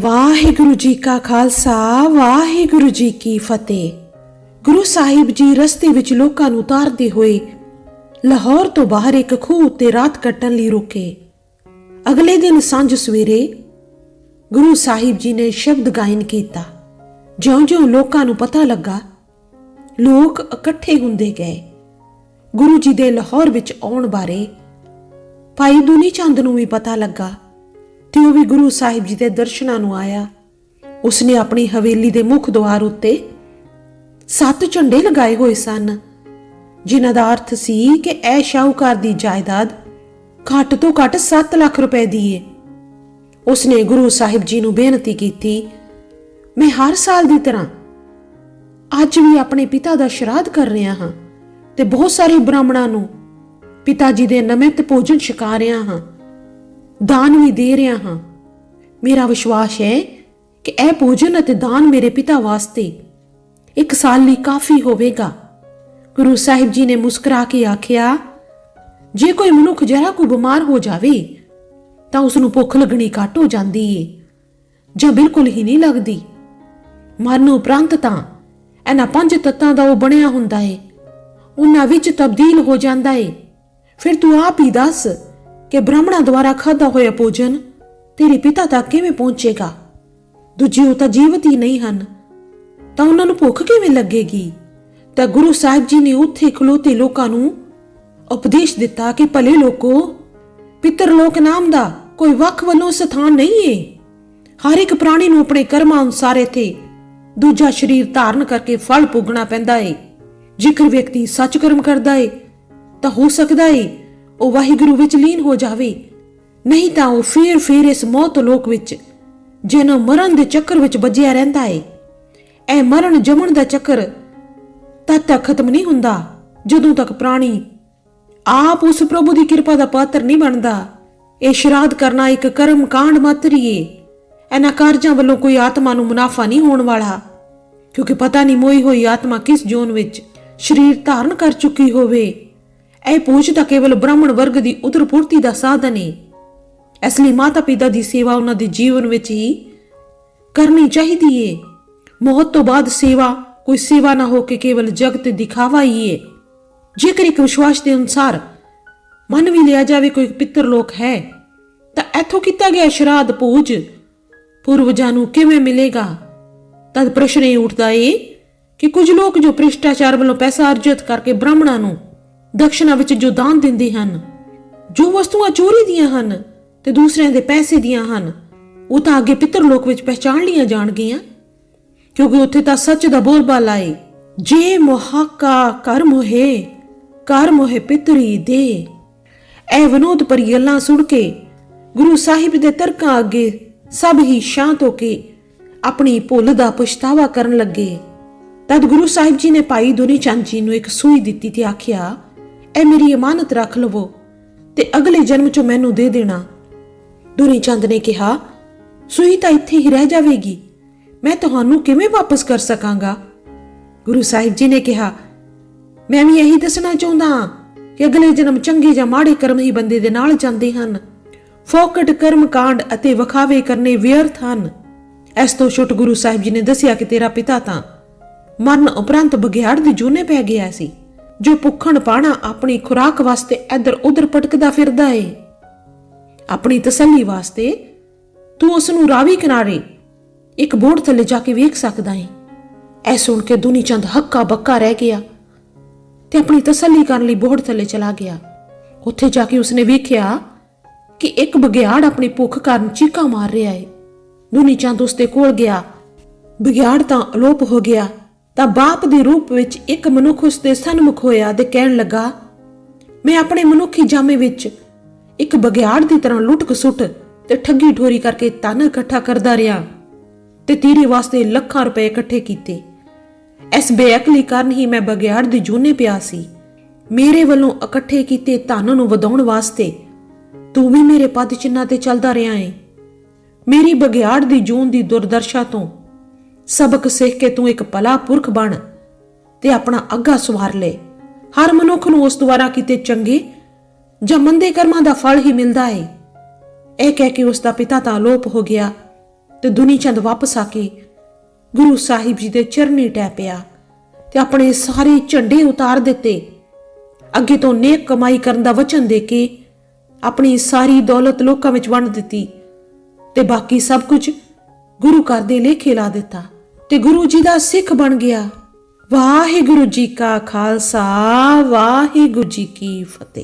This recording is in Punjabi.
ਵਾਹਿਗੁਰੂ ਜੀ ਕਾ ਖਾਲਸਾ, ਵਾਹਿਗੁਰੂ ਜੀ ਕੀ ਫਤਿਹ। ਗੁਰੂ ਸਾਹਿਬ ਜੀ ਰਸਤੇ ਵਿੱਚ ਲੋਕਾਂ ਨੂੰ ਉਤਾਰਦੇ ਹੋਏ ਲਾਹੌਰ ਤੋਂ ਬਾਹਰ ਇੱਕ ਖੂਹ ਉੱਤੇ ਰਾਤ ਕੱਟਣ ਲਈ ਰੁਕੇ। ਅਗਲੇ ਦਿਨ ਸਾਂਝ ਸਵੇਰੇ ਗੁਰੂ ਸਾਹਿਬ ਜੀ ਨੇ ਸ਼ਬਦ ਗਾਇਨ ਕੀਤਾ। ਜਿਉਂ-ਜਿਉਂ ਲੋਕਾਂ ਨੂੰ ਪਤਾ ਲੱਗਾ, ਲੋਕ ਇਕੱਠੇ ਹੁੰਦੇ ਗਏ। ਗੁਰੂ ਜੀ ਦੇ ਲਾਹੌਰ ਵਿੱਚ ਆਉਣ ਬਾਰੇ ਭਾਈ ਦੁਨੀ ਚੰਦ ਨੂੰ ਵੀ ਪਤਾ ਲੱਗਾ। ਤੇ ਉਹ ਵੀ ਗੁਰੂ ਸਾਹਿਬ ਜੀ ਦੇ ਦਰਸ਼ਨਾਂ ਨੂੰ ਆਇਆ। ਉਸਨੇ ਆਪਣੀ ਹਵੇਲੀ ਦੇ ਮੁੱਖ ਦੁਆਰ ਉੱਤੇ ਸੱਤ ਝੰਡੇ ਲਗਾਏ ਹੋਏ ਸਨ, ਜਿਨ੍ਹਾਂ ਦਾ ਅਰਥ ਸੀ ਕਿ ਇਹ ਸ਼ਾਹੂਕਾਰ ਦੀ ਜਾਇਦਾਦ ਘੱਟ ਤੋਂ ਘੱਟ 7 ਲੱਖ ਰੁਪਏ ਦੀ ਏ। ਉਸਨੇ ਗੁਰੂ ਸਾਹਿਬ ਜੀ ਨੂੰ ਬੇਨਤੀ ਕੀਤੀ, ਮੈਂ ਹਰ ਸਾਲ ਦੀ ਤਰ੍ਹਾਂ ਅੱਜ ਵੀ ਆਪਣੇ ਪਿਤਾ ਦਾ ਸ਼ਰਾਧ ਕਰ ਰਿਹਾ ਹਾਂ ਤੇ ਬਹੁਤ ਸਾਰੇ ਬ੍ਰਾਹਮਣਾਂ ਨੂੰ ਪਿਤਾ ਜੀ ਦੇ ਨਮਿਤ ਭੋਜਨ ਛਕਾ ਰਿਹਾ ਹਾਂ। ਦਾਨ ਵੀ ਦੇ ਰਿਹਾ ਹਾਂ। ਮੇਰਾ ਵਿਸ਼ਵਾਸ ਹੈ ਕਿ ਇਹ ਭੋਜਨ ਅਤੇ ਦਾਨ ਮੇਰੇ ਪਿਤਾ ਵਾਸਤੇ ਇੱਕ ਸਾਲ ਲਈ ਕਾਫੀ ਹੋਵੇਗਾ। ਗੁਰੂ ਸਾਹਿਬ ਜੀ ਨੇ ਮੁਸਕਰਾ ਕੇ ਆਖਿਆ, ਜੇ ਕੋਈ ਮਨੁੱਖ ਜਰਾ ਕੋ ਬਿਮਾਰ ਹੋ ਜਾਵੇ, ਤਾਂ ਉਸ ਨੂੰ ਭੁੱਖ ਲੱਗਣੀ ਘੱਟ ਹੋ ਜਾਂਦੀ ਏ, ਜਾਂ ਬਿਲਕੁਲ ਹੀ ਨਹੀਂ ਲੱਗਦੀ। ਮਰਨ ਉਪਰੰਤ ਤਾਂ ਇਹਨਾਂ ਪੰਜ ਤੱਤਾਂ ਦਾ ਉਹ ਬਣਿਆ ਹੁੰਦਾ ਏ। ਉਹਨਾਂ ਵਿੱਚ ਤਬਦੀਲ ਹੋ ਜਾਂਦਾ ਏ। ਫਿਰ ਤੂੰ ਆਪ ਹੀ ਦੱਸ ਕਿ ਬ੍ਰਾਹਮਣਾਂ ਦੁਆਰਾ ਖਾਧਾ ਹੋਇਆ ਭੋਜਨ ਤੇਰੇ ਪਿਤਾ ਤੱਕ ਕਿਵੇਂ ਪਹੁੰਚੇਗਾ? ਦੂਜੀ ਉਹ ਤਾਂ ਜੀਵਤ ਹੀ ਨਹੀਂ ਹਨ। ਤਾਂ ਉਹਨਾਂ ਨੂੰ ਭੁੱਖ ਕਿਵੇਂ ਲੱਗੇਗੀ? ਤਾਂ ਗੁਰੂ ਸਾਹਿਬ ਜੀ ਨੇ ਉੱਥੇ ਖਲੋਤੇ ਲੋਕਾਂ ਨੂੰ ਉਪਦੇਸ਼ ਦਿੱਤਾ ਕਿ ਭਲੇ ਲੋਕੋ, ਪਿੱਤਰ ਲੋਕ ਨਾਮ ਦਾ ਕੋਈ ਵੱਖ ਵੱਲੋਂ ਸਥਾਨ ਨਹੀਂ ਏ। ਹਰ ਇੱਕ ਪ੍ਰਾਣੀ ਨੂੰ ਆਪਣੇ ਕਰਮਾਂ ਅਨੁਸਾਰ ਇੱਥੇ ਦੂਜਾ ਸਰੀਰ ਧਾਰਨ ਕਰਕੇ ਫਲ ਭੋਗਣਾ ਪੈਂਦਾ ਏ। ਜੇਕਰ ਵਿਅਕਤੀ ਸੱਚ ਕਰਮ ਕਰਦਾ ਏ, ਤਾਂ ਹੋ ਸਕਦਾ ਏ ਉਹ ਵਾਹਿਗੁਰੂ ਵਿੱਚ ਲੀਨ ਹੋ ਜਾਵੇ। ਨਹੀਂ ਤਾਂ ਉਹ ਫੇਰ ਫੇਰ ਇਸ ਮੌਤ ਲੋਕ ਵਿੱਚ, ਜਿਹਨੂੰ ਮਰਨ ਦੇ ਚੱਕਰ ਵਿੱਚ ਵੱਜਿਆ ਰਹਿੰਦਾ ਏ। ਇਹ ਮਰਨ ਜਮਣ ਦਾ ਚੱਕਰ ਤਦ ਤੱਕ ਖਤਮ ਨਹੀਂ ਹੁੰਦਾ, ਜਦੋਂ ਤੱਕ ਪ੍ਰਾਣੀ ਆਪ ਉਸ ਪ੍ਰਭੂ ਦੀ ਕਿਰਪਾ ਦਾ ਪਾਤਰ ਨਹੀਂ ਬਣਦਾ। ਇਹ ਸ਼ਰਾਧ ਕਰਨਾ ਇੱਕ ਕਰਮ ਕਾਂਡ ਮਾਤਰ ਹੀ ਏ। ਇਹਨਾਂ ਕਾਰਜਾਂ ਵੱਲੋਂ ਕੋਈ ਆਤਮਾ ਨੂੰ ਮੁਨਾਫਾ ਨਹੀਂ ਹੋਣ ਵਾਲਾ, ਕਿਉਂਕਿ ਪਤਾ ਨਹੀਂ ਮੋਈ ਹੋਈ ਆਤਮਾ ਕਿਸ ਜੋਨ ਵਿੱਚ ਸਰੀਰ ਧਾਰਨ ਕਰ ਚੁੱਕੀ ਹੋਵੇ। ਇਹ ਪੂਜ ਤਾਂ ਕੇਵਲ ਬ੍ਰਾਹਮਣ ਵਰਗ ਦੀ ਉਤਰਪੂਰਤੀ ਦਾ ਸਾਧਨ ਹੈ ਇਸ ਲਈ ਮਾਤਾ ਪਿਤਾ ਦੀ ਸੇਵਾ ਉਹਨਾਂ ਦੇ ਜੀਵਨ ਵਿੱਚ ਹੀ ਕਰਨੀ ਚਾਹੀਦੀ ਏ। ਮੌਤ ਤੋਂ ਬਾਅਦ ਸੇਵਾ, ਕੋਈ ਸੇਵਾ ਨਾ ਹੋ ਕੇ ਕੇਵਲ ਜਗਤ ਦਿਖਾਵਾ ਹੀ ਏ। ਜੇਕਰ ਇੱਕ ਵਿਸ਼ਵਾਸ ਦੇ ਅਨੁਸਾਰ ਮਨ ਵੀ ਲਿਆ ਜਾਵੇ ਕੋਈ ਪਿੱਤਰ ਲੋਕ ਹੈ, ਤਾਂ ਇੱਥੋਂ ਕੀਤਾ ਗਿਆ ਸ਼ਰਾਧ ਪੂਜ ਪੂਰਵਜਾਂ ਨੂੰ ਕਿਵੇਂ ਮਿਲੇਗਾ? ਤਦ ਪ੍ਰਸ਼ਨ ਇਹ ਉੱਠਦਾ ਏ ਕਿ ਕੁਝ ਲੋਕ ਜੋ ਭ੍ਰਿਸ਼ਟਾਚਾਰ ਵੱਲੋਂ ਪੈਸਾ ਅਰਜਿਤ ਕਰਕੇ ਬ੍ਰਾਹਮਣਾਂ ਨੂੰ ਦਕਸ਼ਨਾ ਵਿੱਚ ਜੋ ਦਾਨ ਦਿੰਦੇ ਹਨ, ਜੋ ਵਸਤੂਆਂ ਚੋਰੀ ਦੀਆਂ ਹਨ ਤੇ ਦੂਸਰਿਆਂ ਦੇ ਪੈਸੇ ਦੀਆਂ ਹਨ, ਉਹ ਤਾਂ ਅੱਗੇ ਪਿੱਤਰ ਲੋਕ ਵਿੱਚ ਪਹਿਚਾਨ ਲੀਆਂ ਜਾਣਗੀਆਂ, ਕਿਉਂਕਿ ਉੱਥੇ ਤਾਂ ਸੱਚ ਦਾ ਬੋਲਬਾਲਾ ਏ। ਜੇ ਮੁਹਾਕਾ ਕਰ ਮੋਹੇ ਕਰ ਮੋਹੇ ਪਿਤਰੀ ਦੇ। ਇਹ ਵਿਨੋਦ ਭਰੀ ਗੱਲਾਂ ਸੁਣ ਕੇ ਗੁਰੂ ਸਾਹਿਬ ਦੇ ਤਰਕਾਂ ਅੱਗੇ ਸਭ ਹੀ ਸ਼ਾਂਤ ਹੋ ਕੇ ਆਪਣੀ ਭੁੱਲ ਦਾ ਪਛਤਾਵਾ ਕਰਨ ਲੱਗੇ। ਤਦ ਗੁਰੂ ਸਾਹਿਬ ਜੀ ਨੇ ਭਾਈ ਦੁਨੀ ਚੰਦ ਜੀ ਨੂੰ ਇੱਕ ਸੂਈ ਦਿੱਤੀ ਤੇ ਆਖਿਆ ਇਹ ਮੇਰੀ ਇਮਾਨਤ ਰੱਖ ਲਵੋ ਤੇ ਅਗਲੇ ਜਨਮ 'ਚ ਮੈਨੂੰ ਦੇ ਦੇਣਾ। ਦੁਨੀ ਚੰਦ ਨੇ ਕਿਹਾ, ਸੂਈ ਤਾਂ ਇੱਥੇ ਹੀ ਰਹਿ ਜਾਵੇਗੀ। ਮੈਂ ਤੁਹਾਨੂੰ ਕਿਵੇਂ ਵਾਪਸ ਕਰ ਸਕਾਂਗਾ? ਗੁਰੂ ਸਾਹਿਬ ਜੀ ਨੇ ਕਿਹਾ, ਮੈਂ ਵੀ ਇਹੀ ਦੱਸਣਾ ਚਾਹੁੰਦਾ ਹਾਂ ਕਿ ਅਗਲੇ ਜਨਮ ਚੰਗੇ ਜਾਂ ਮਾੜੇ ਕਰਮ ਹੀ ਬੰਦੇ ਦੇ ਨਾਲ ਜਾਂਦੇ ਹਨ। ਫੋਕਟ ਕਰਮ ਕਾਂਡ ਅਤੇ ਵਖਾਵੇ ਕਰਨੇ ਵਿਅਰਥ ਹਨ। ਇਸ ਤੋਂ ਛੁੱਟ ਗੁਰੂ ਸਾਹਿਬ ਜੀ ਨੇ ਦੱਸਿਆ ਕਿ ਤੇਰਾ ਪਿਤਾ ਤਾਂ ਮਰਨ ਉਪਰੰਤ ਬਗਿਆੜ ਦੀ ਜੂਨੇ ਪੈ ਗਿਆ ਸੀ। ਜੋ ਭੁੱਖਣ ਪਾਣਾ ਆਪਣੀ ਖੁਰਾਕ ਵਾਸਤੇ ਇੱਧਰ ਉੱਧਰ ਭਟਕਦਾ ਫਿਰਦਾ ਏ। ਆਪਣੀ ਤਸੱਲੀ ਵਾਸਤੇ ਤੂੰ ਉਸ ਨੂੰ ਰਾਵੀ ਕਿਨਾਰੇ ਇੱਕ ਬੋੜ ਥੱਲੇ ਜਾ ਕੇ ਵੇਖ ਸਕਦਾ ਏ। ਐ ਸੁਣ ਕੇ ਦੁਨੀ ਚੰਦ ਹੱਕਾ ਬੱਕਾ ਰਹਿ ਗਿਆ ਤੇ ਆਪਣੀ ਤਸੱਲੀ ਕਰਨ ਲਈ ਬੋਰਡ ਥੱਲੇ ਚਲਾ ਗਿਆ। ਉੱਥੇ ਜਾ ਕੇ ਉਸਨੇ ਵੇਖਿਆ ਕਿ ਇੱਕ ਬਗਿਆੜ ਆਪਣੀ ਭੁੱਖ ਕਾਰਨ ਚੀਕਾਂ ਮਾਰ ਰਿਹਾ ਏ। ਦੁਨੀ ਚੰਦ ਉਸ ਦੇ ਕੋਲ ਗਿਆ। ਬਗਿਆੜ ਤਾਂ ਅਲੋਪ ਹੋ ਗਿਆ। ਤਾਂ ਬਾਪ ਦੇ ਰੂਪ ਵਿੱਚ ਇੱਕ ਮਨੁੱਖ ਉਸ ਦੇ ਸਨਮੁਖ ਹੋਇਆ ਤੇ ਕਹਿਣ ਲੱਗਾ, ਮੈਂ ਆਪਣੇ ਮਨੁੱਖੀ ਜਾਮੇ ਵਿੱਚ ਇੱਕ ਬਗਿਆੜ ਦੀ ਤਰ੍ਹਾਂ ਲੁੱਟਕ ਸੁੱਟ ਤੇ ਠੱਗੀ ਠੋਰੀ ਕਰਕੇ ਧਨ ਇਕੱਠਾ ਕਰਦਾ ਰਿਹਾ ਤੇ ਤੇਰੇ ਵਾਸਤੇ ਲੱਖਾਂ ਰੁਪਏ ਇਕੱਠੇ ਕੀਤੇ। ਇਸ ਬੇਅਕਲੀ ਕਾਰਨ ਹੀ ਮੈਂ ਬਗਿਆੜ ਦੀ ਜੂਨੇ ਪਿਆ ਸੀ। ਮੇਰੇ ਵੱਲੋਂ ਇਕੱਠੇ ਕੀਤੇ ਧਨ ਨੂੰ ਵਧਾਉਣ ਵਾਸਤੇ ਤੂੰ ਵੀ ਮੇਰੇ ਪਦ ਚਿੰਨਾਂ ਤੇ ਚੱਲਦਾ ਰਿਹਾ ਏ। ਮੇਰੀ ਬਗਿਆੜ ਦੀ ਜੂਨ ਦੀ ਦੁਰਦਰਸ਼ਾ ਤੋਂ ਸਬਕ ਸਿੱਖ ਕੇ ਤੂੰ ਇੱਕ ਭਲਾ ਪੁਰਖ ਬਣ ਤੇ ਆਪਣਾ ਅੱਗਾ ਸਵਾਰ ਲੈ। ਹਰ ਮਨੁੱਖ ਨੂੰ ਉਸ ਦੁਆਰਾ ਕੀਤੇ ਚੰਗੇ ਜਾਂ ਮੰਦੇ ਕਰਮਾਂ ਦਾ ਫਲ ਹੀ ਮਿਲਦਾ ਏ। ਇਹ ਕਹਿ ਕੇ ਉਸ ਦਾ ਪਿਤਾ ਤਾਂ ਅਲੋਪ ਹੋ ਗਿਆ ਤੇ ਦੁਨੀ ਚੰਦ ਵਾਪਸ ਆ ਕੇ ਗੁਰੂ ਸਾਹਿਬ ਜੀ ਦੇ ਚਰਨੀ ਟੈ ਪਿਆ ਤੇ ਆਪਣੇ ਸਾਰੇ ਝੰਡੇ ਉਤਾਰ ਦਿੱਤੇ। ਅੱਗੇ ਤੋਂ ਨੇਕ ਕਮਾਈ ਕਰਨ ਦਾ ਵਚਨ ਦੇ ਕੇ ਆਪਣੀ ਸਾਰੀ ਦੌਲਤ ਲੋਕਾਂ ਵਿੱਚ ਵੰਡ ਦਿੱਤੀ ਤੇ ਬਾਕੀ ਸਭ ਕੁਝ ਗੁਰੂ ਘਰ ਦੇ ਲੇਖੇ ਲਾ ਦਿੱਤਾ। ਤੇ ਗੁਰੂ ਜੀ ਦਾ ਸਿੱਖ ਬਣ ਗਿਆ। ਵਾਹਿਗੁਰੂ ਜੀ ਕਾ ਖਾਲਸਾ, ਵਾਹਿਗੁਰੂ ਜੀ ਕੀ ਫਤਿਹ।